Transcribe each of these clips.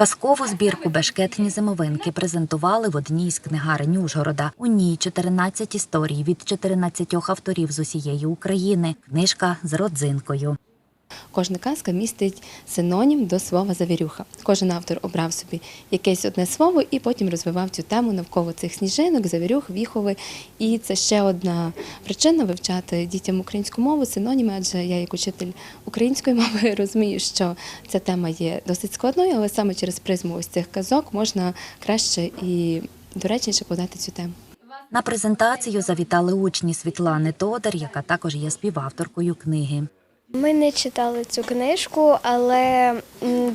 Казкову збірку Бешкетні зимовинки презентували в одній з книгарень Ужгорода. У ній 14 історій від 14 авторів з усієї України. Книжка з родзинкою. Кожна казка містить синонім до слова завірюха. Кожен автор обрав собі якесь одне слово і потім розвивав цю тему навколо цих сніжинок, завірюх, віхови. І це ще одна причина вивчати дітям українську мову, синоніми, адже я, як учитель української мови, розумію, що ця тема є досить складною, але саме через призму ось цих казок можна краще і доречніше подати цю тему. На презентацію завітали учні Світлани Тодер, яка також є співавторкою книги. Ми не читали цю книжку, але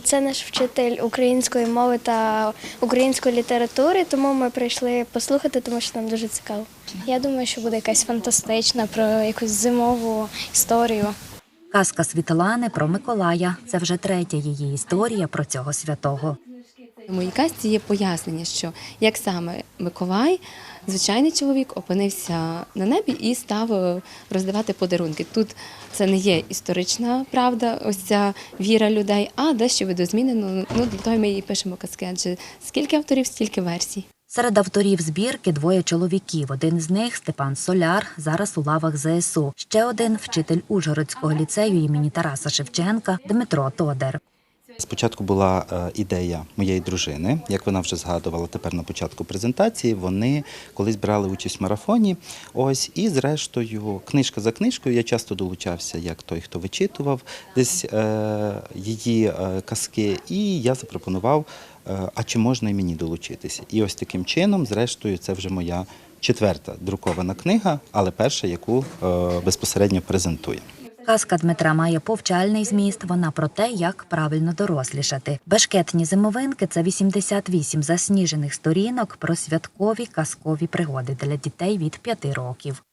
це наш вчитель української мови та української літератури, тому ми прийшли послухати, тому що нам дуже цікаво. Я думаю, що буде якась фантастична про якусь зимову історію. Казка Світлани про Миколая. Це вже третя її історія про цього святого. У моїй казці є пояснення, що як саме Миколай, звичайний чоловік, опинився на небі і став е, роздавати подарунки. Тут це не є історична правда, ось ця віра людей, а дещо видозмінено. Ну для того ми і пишемо казки, адже скільки авторів, стільки версій. Серед авторів збірки двоє чоловіків. Один з них Степан Соляр, зараз у лавах ЗСУ. Ще один вчитель Ужгородського ліцею імені Тараса Шевченка Дмитро Тодер. Спочатку була е, ідея моєї дружини, як вона вже згадувала тепер на початку презентації. Вони колись брали участь в марафоні. Ось і зрештою, книжка за книжкою. Я часто долучався як той, хто вичитував десь е, її е, казки, і я запропонував, а чи можна і мені долучитися. І ось таким чином, зрештою, це вже моя четверта друкована книга, але перша, яку безпосередньо презентую. Казка Дмитра має повчальний зміст. Вона про те, як правильно дорослішати. Бешкетні зимовинки це 88 засніжених сторінок про святкові казкові пригоди для дітей від 5 років.